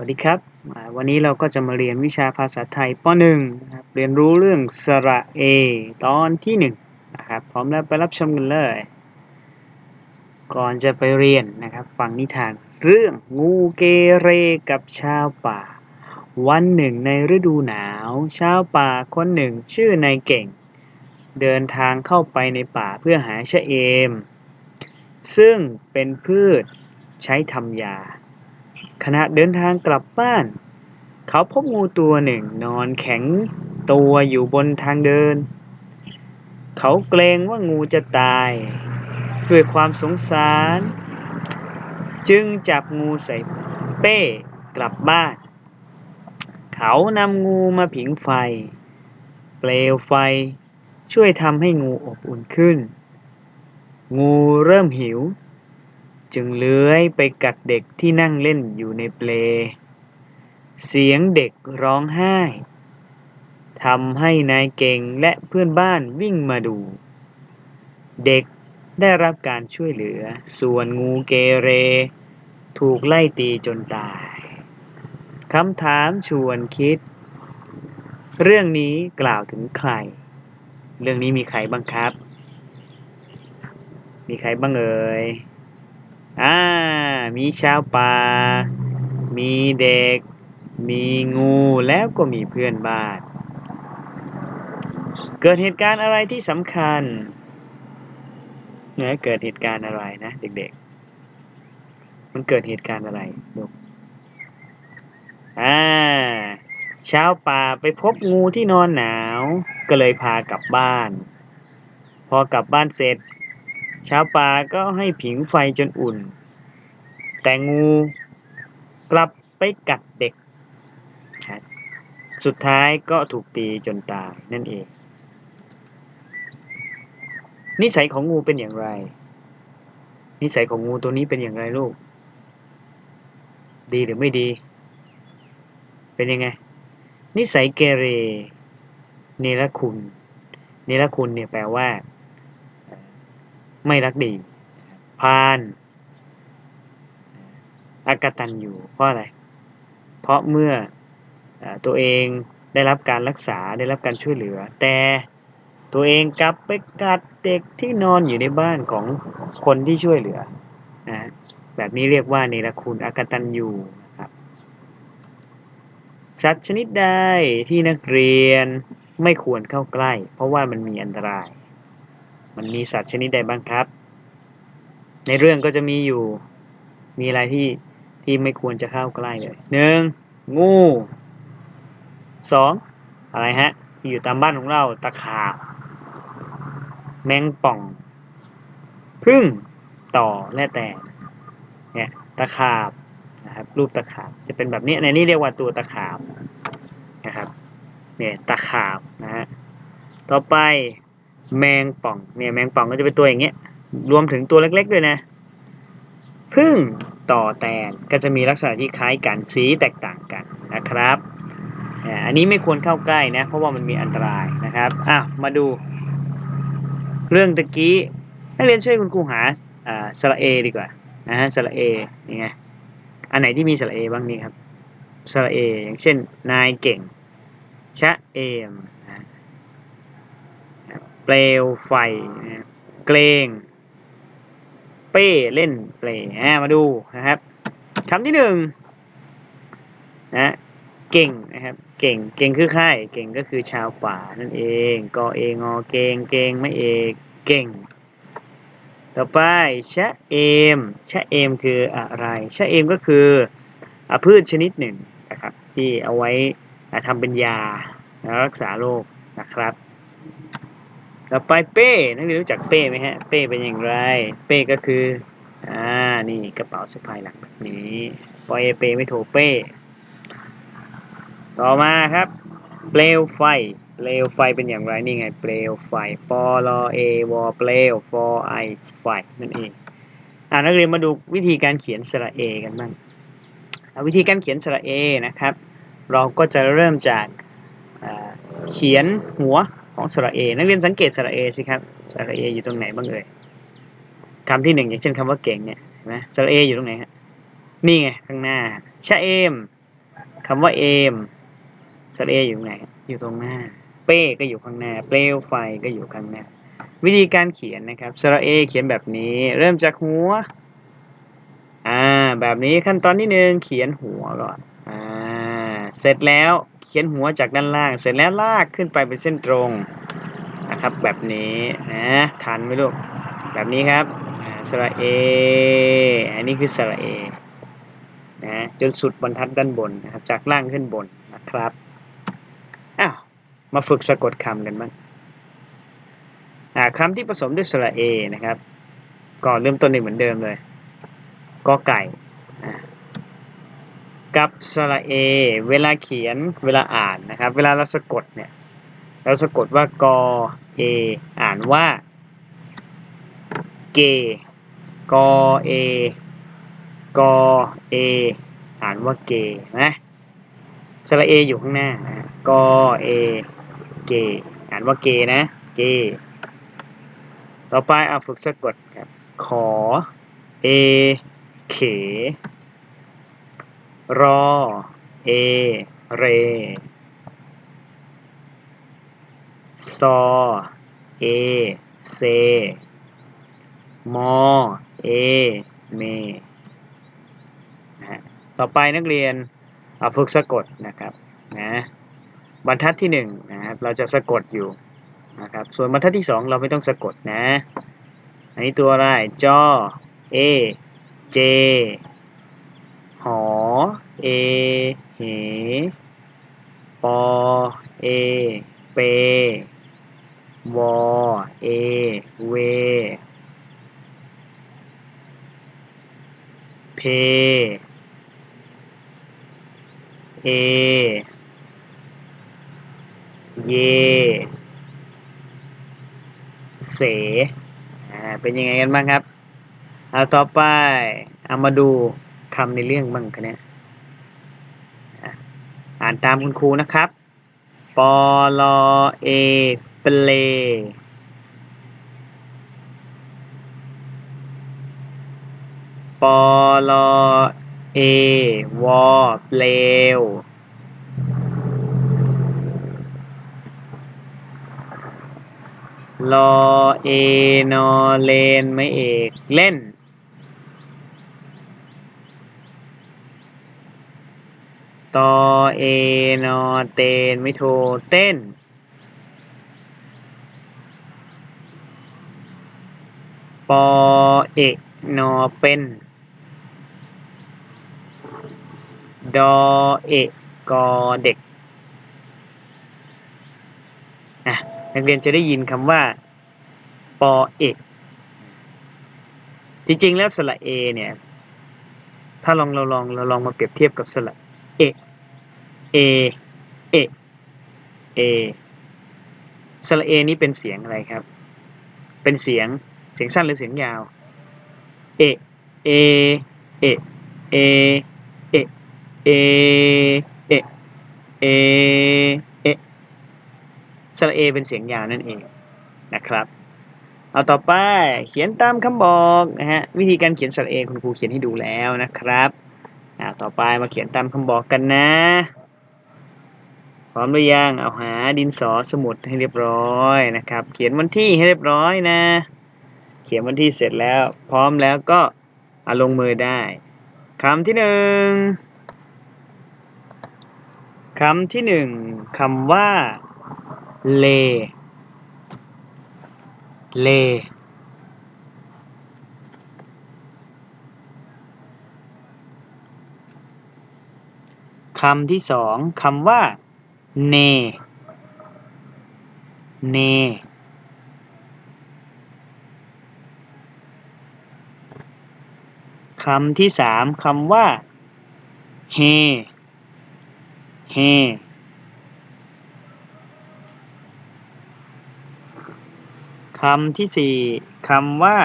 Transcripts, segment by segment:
วัสดีครับ วันนี้เราก็จะมาเรียนวิชาภาษาไทยป .1 นะครับ เรียนรู้เรื่องสระเอ ตอนที่1นะครับ พร้อมแล้วไปรับชมกันเลย ก่อนจะไปเรียนนะครับ ฟังนิทานเรื่องงูเกเรกับชาวป่า วันหนึ่งในฤดูหนาว ชาวป่าคนหนึ่งชื่อนายเก่ง เดินทางเข้าไปในป่าเพื่อหาชะเอม ซึ่งเป็นพืชใช้ทำยา ขณะเดินทางกลับบ้าน เขาพบงูตัวหนึ่งนอนแข็งตัวอยู่บนทางเดิน เขาเกรงว่างูจะตาย ด้วยความสงสาร จึงจับงูใส่เป้กลับบ้าน เขานำงูมาผิงไฟ เปลวไฟช่วยทำให้งูอบอุ่นขึ้น งูเริ่มหิว จึงเลื้อยไปกัดเด็กที่นั่งเล่นอยู่ในเปล เสียงเด็กร้องไห้ทำให้นายเก่งและเพื่อนบ้านวิ่งมาดู เด็กได้รับการช่วยเหลือ ส่วนงูเกเร ถูกไล่ตีจนตาย คำถามชวนคิด เรื่องนี้กล่าวถึงใคร เรื่องนี้มีใครบ้างครับ มีใครบ้างเอ่ย อ่า มีชาวป่า มีเด็ก มีงูแล้วก็มีเพื่อนบ้าน เกิดเหตุการณ์อะไรที่สำคัญเนี่ยเกิดเหตุการณ์อะไรนะเด็กๆ มันเกิดเหตุการณ์อะไรลูกอ่าชาวป่าไปพบงูที่นอนหนาว ก็เลยพากลับบ้าน พอกลับบ้านเสร็จ ชาวป่าก็ให้ผิงไฟจนอุ่น แต่งูกลับไปกัดเด็ก สุดท้ายก็ถูกตีจนตายนั่นเอง นิสัยของงูเป็นอย่างไร นิสัยของงูตัวนี้เป็นอย่างไรลูก ดีหรือไม่ดี เป็นยังไง นิสัยเกเร เนรคุณ เนรคุณเนี่ยแปลว่า ไม่รักดี พาลอากตันอยู่เพราะอะไร เพราะเมื่อเออตัวเองได้รับการรักษาได้รับการช่วยเหลือ แต่ตัวเองกลับไปกัดเด็กที่นอนอยู่ในบ้านของคนที่ช่วยเหลือนะแบบนี้เรียกว่าเนรคุณอากตันยูนะครับสัตว์ชนิดใดที่นักเรียนไม่ควรเข้าใกล้ เพราะว่ามันมีอันตราย มันมีสัตว์ชนิดใดบ้างครับ ในเรื่องก็จะมีอยู่ มีอะไรที่ที่ไม่ควรจะเข้าใกล้เลยหนึ่งงูสองอะไรฮะที่อยู่ตามบ้านของเราตะขาบแมงป่องพึ่งต่อและแต่เนี่ยตะขาบนะครับรูปตะขาบจะเป็นแบบนี้ในนี้เรียกว่าตัวตะขาบนะครับเนี่ยตะขาบนะฮะต่อไป แมงป่องเนี่ยแมงป่องก็จะเป็นตัวอย่างเงี้ยรวมถึงตัวเล็กๆด้วยนะพึ่งต่อแตนก็จะมีลักษณะที่คล้ายกันสีแตกต่างกันนะครับอันนี้ไม่ควรเข้าใกล้นะเพราะว่ามันมีอันตรายนะครับอะมาดู เรื่องตะกี้นักเรียนช่วยคุณครูหาอ่าสระเอดีกว่านะฮะสระเอนี่ไงอันไหนที่มีสระเอบ้างนี่ครับสระเออย่างเช่นนายเก่งชะเอม เปลวไฟนะเกรงเป้เล่นเปลมาดูนะครับคำที่หนึ่งนะเก่งนะครับ เก่งเก่งคือใครเก่งก็คือชาวป่านั่นเองกอเองอเก่งเก่งไม่เอกเก่ง ต่อไปชะเอมชะเอมคืออะไรชะเอมก็คืออพืชชนิดหนึ่งนะครับที่เอาไว้ทำเป็นยารักษาโรคนะครับ ต่อไปเป้ นักเรียนรู้จักเป้ไหมฮะ เป้เป็นอย่างไร เป้ก็คือ อ่า นี่กระเป๋าสะพายหลังแบบนี้ปอยเป้ไม่โทรเป้ ต่อมาครับ เปลวไฟ เปลวไฟเป็นอย่างไร นี่ไง เปลวไฟปอลอเอวอเปลวฟอไอไฟนั่นเอง อ่านักเรียนมาดูวิธีการเขียนสระเอกันบ้างวิธีการเขียนสระเอนะครับ เราก็จะเริ่มจากเขียนหัว ของสระเอ นักเรียนสังเกตสระเอสิครับสระเออยู่ตรงไหนบ้างเอ่ยคำที่หนึ่งอย่างเช่นคำว่าเก่งเนี่ยนะสระเออยู่ตรงไหนฮะนี่ไงข้างหน้าชะเอมคำว่าเอมสระเออยู่ไหน อยู่ตรงหน้า เป้ก็อยู่ข้างหน้า เปลวไฟก็อยู่ข้างหน้า วิธีการเขียนนะครับสระเอเขียนแบบนี้ เริ่มจากหัว อ่า แบบนี้ขั้นตอนที่หนึ่งเขียนหัวก่อน เสร็จแล้วเขียนหัวจากด้านล่าง เสร็จแล้วลากขึ้นไปเป็นเส้นตรงนะครับแบบนี้นะทันไหมลูกแบบนี้ครับอ่าสระเออันนี้คือสระเอนะจนสุดบรรทัดด้านบนนะครับจากล่างขึ้นบนนะครับอ้าวมาฝึกสะกดคำกันบ้างอ่าคำที่ผสมด้วยสระเอนะครับก่อนเริ่มต้นเหมือนเดิมเลยกอไก่ กับสระเอ เวลาเขียนเวลาอ่านนะครับ เวลาเราสะกดเนี่ยเราสะกดว่ากอเออ่านว่าเกกอเอกอเออ่านว่าเกนะสระเออยู่ข้างหน้ากอเอเกอ่านว่าเกนะเกต่อไปเอาฝึกสะกดครับขอเอเข รอ เอ เร ซอ เอ เซ มอ เอ เมนะต่อไปนักเรียนเอาฝึกสะกดนะครับนะบรรทัดที่หนึ่งนะครับเราจะสะกดอยู่นะครับส่วนบรรทัดที่สองเราไม่ต้องสะกดนะ อันนี้ตัวอะไรจอ เอ เจ เอ เห ปอ เอ เป วอ เอ เว เพ เอ เย เส เป็นยังไงกันบ้างครับ เอาต่อไป เอามาดูคำในเรื่องบ้างกันเนี่ย อ่านตามคุณครูนะครับปอลอเอเปลปอลอเอวอเปลวลอเอนอเลนไม่เอกเล่น ตอเอนอเตนไม่โทเต้น ปอเอกนอเป็นดอเอกกอเด็กอะนักเรียนจะได้ยินคำว่า ปอเอกจริงๆแล้วสระเอเนี่ย ถ้าลองเราลองเราลองมาเปรียบเทียบกับสระ เอ เอ เอ สระเอนี้เป็นเสียงอะไรครับ เป็นเสียง เสียงสั้นหรือเสียงยาว เอ เอ เอ เอ เอ เอ เอ เอ เอ สระเอเป็นเสียงยาวนั่นเองนะครับ เอาต่อไปเขียนตามคำบอกนะฮะ วิธีการเขียนสระเอคุณครูเขียนให้ดูแล้วนะครับอ่าต่อไปมาเขียนตามคำบอกกันนะ พร้อมหรือยังเอาหาดินสอสมุดให้เรียบร้อยนะครับ เขียนวันที่ให้เรียบร้อยนะ เขียนวันที่เสร็จแล้ว พร้อมแล้วก็เอาลงมือได้คำที่หนึ่งคำที่หนึ่งคำว่าเล เลคำที่สองคำว่า เน เน คำที่สามคำว่า เฮ เฮ คำที่สี่คำว่า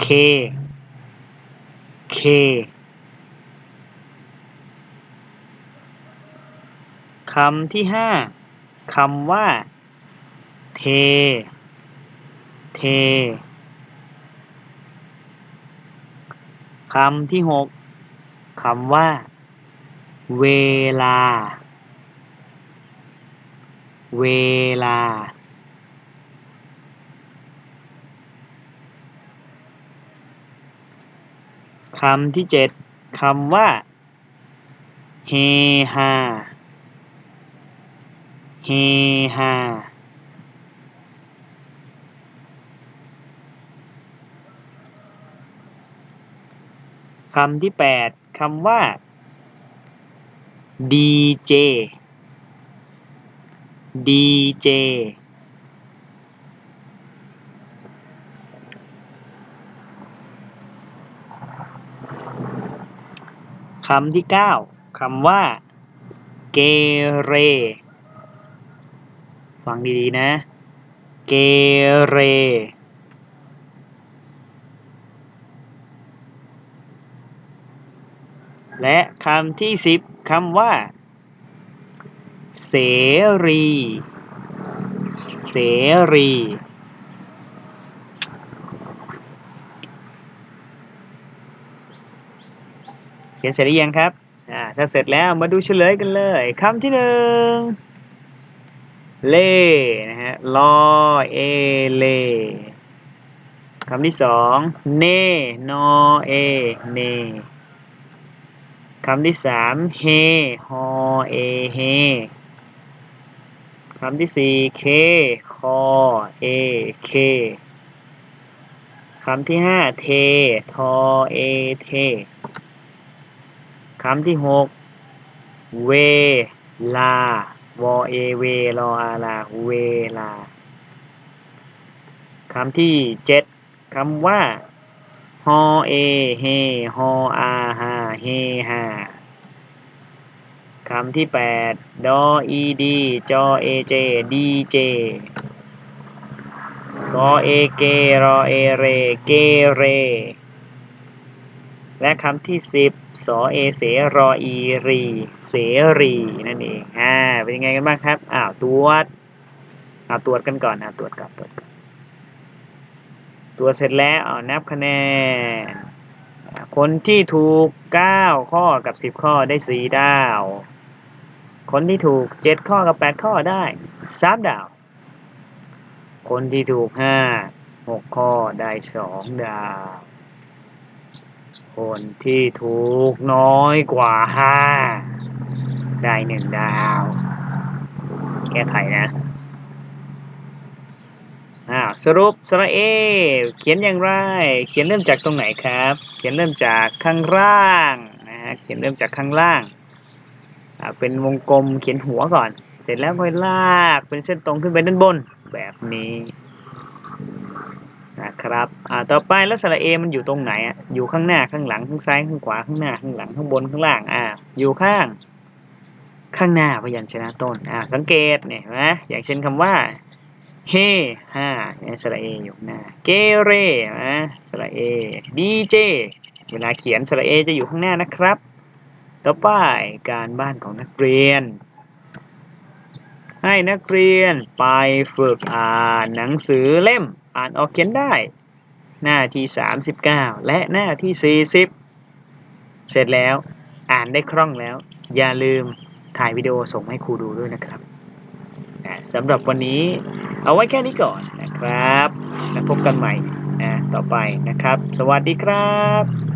เค เคำที่ห้าคำว่า เท เท คำที่หกคำว่า เวลา เวลา คำที่เจ็ดคำว่า เฮฮา เฮฮาคำที่แปดคำว่าดีเจดีเจคำที่เก้าคำว่า เกเร ฟังดีๆนะ เกเร และคำที่สิบคำว่า เสรี เสรีเขียนเสร็จหรือยังครับ อ่า ถ้าเสร็จแล้วมาดูเฉลยกันเลย คำที่หนึ่ง เล่นะฮะลอเอเลคำที่สองเนนอเอเนคำที่สามเฮฮอเอเฮคำที่สี่เคคอเอเคคำที่ห้าเท ทอเอเทคำที่หกเวลา วอเอเวรออาลาเวลาคำที่เจ็ดคำว่าฮอเอเฮฮออาฮาเฮฮาคำที่แปดดออีดีจอเอเจดีเจกอเอเกรอเอเรเกเร และคำที่สิบสอเอเสรออีรีเสรีนั่นเองอ่าเป็นยังไงกันบ้างครับอ้าวตรวจอ้าวตรวจกันก่อนนะตรวจก่อนตรวจก่อนตรวจเสร็จแล้วเอานับคะแนน คนที่ถูก 9 ข้อกับ 10 ข้อได้ 4 ดาว คนที่ถูก 7 ข้อกับ 8 ข้อได้ 3 ดาว คนที่ถูก 5 6 ข้อได้ 2 ดาว คนที่ถูกน้อยกว่า5ได้1ดาว แก้ไขนะอ่าสรุปสระเอ เขียนอย่างไร เขียนเริ่มจากตรงไหนครับ เขียนเริ่มจากข้างล่างนะฮะเขียนเริ่มจากข้างล่างเป็นวงกลมเขียนหัวก่อน เสร็จแล้วค่อยลากเป็นเส้นตรงขึ้นไปด้านบนแบบนี้ นะครับอ่าต่อไปล้วสระเอมันอยู่ตรงไหนอะอยู่ข้างหน้าข้างหลังข้างซ้ายข้างขวาข้างหน้าข้างหลังข้างบนข้างล่างอ่าอยู่ข้าง ข้างหน้าพยัญชนะต้นอ่าสังเกตเนี่ยนะอย่างเช่นคำว่าเฮห้าสระเออยู่หน้าเกเรนะสระเอดีเจเวลาเขียนสระเอจะอยู่ข้างหน้านะครับ ต่อไปการบ้านของนักเรียน ให้นักเรียนไปฝึกอ่านหนังสือเล่ม อ่านออกเขียนได้ หน้าที่ 39 และหน้าที่ 40 เสร็จแล้วอ่านได้คล่องแล้ว อย่าลืมถ่ายวิดีโอส่งให้ครูดูด้วยนะครับสำหรับวันนี้เอาไว้แค่นี้ก่อนนะครับ แล้วพบกันใหม่นะต่อไปนะครับ สวัสดีครับ